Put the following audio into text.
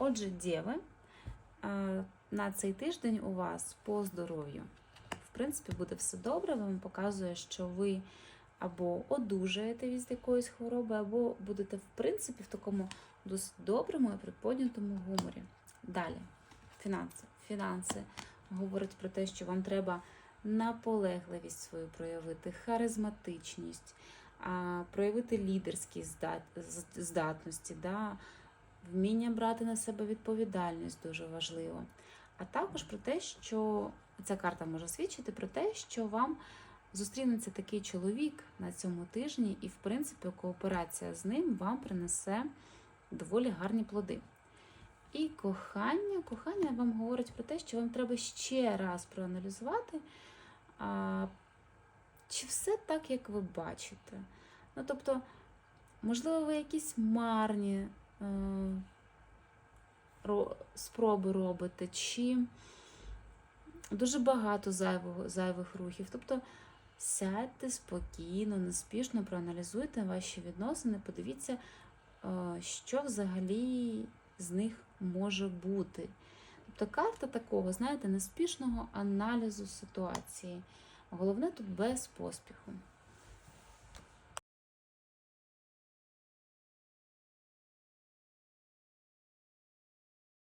Отже, дєви, е, на цей тиждень у вас по здоров'ю. В принципі, буде все добре. Вам показує, що ви або одужаєте від якоїсь хвороби, або будете, в принципі, в такому досить доброму і приподнятому гуморі. Далі, фінанси. Фінанси говорять про те, що вам треба наполегливість свою проявити, харизматичність, проявити лідерські здат- здатності, да? Вміння брати на себе відповідальність дуже важливо. А також про те, що ця карта може свідчити про те, що вам зустрінеться такий чоловік на цьому тижні, і, в принципі, кооперація з ним вам принесе доволі гарні плоди. І кохання, кохання вам говорить про те, що вам треба ще раз проаналізувати, а, чи все так, як ви бачите. Ну, тобто, можливо, ви якісь марні спроби робите, чи дуже багато зайвого, зайвих рухів. Тобто сядьте спокійно, неспішно проаналізуйте ваші відносини, подивіться, е, що взагалі з них може бути. Тобто карта такого, знаєте, неспішного аналізу ситуації. Головне тут без поспіху.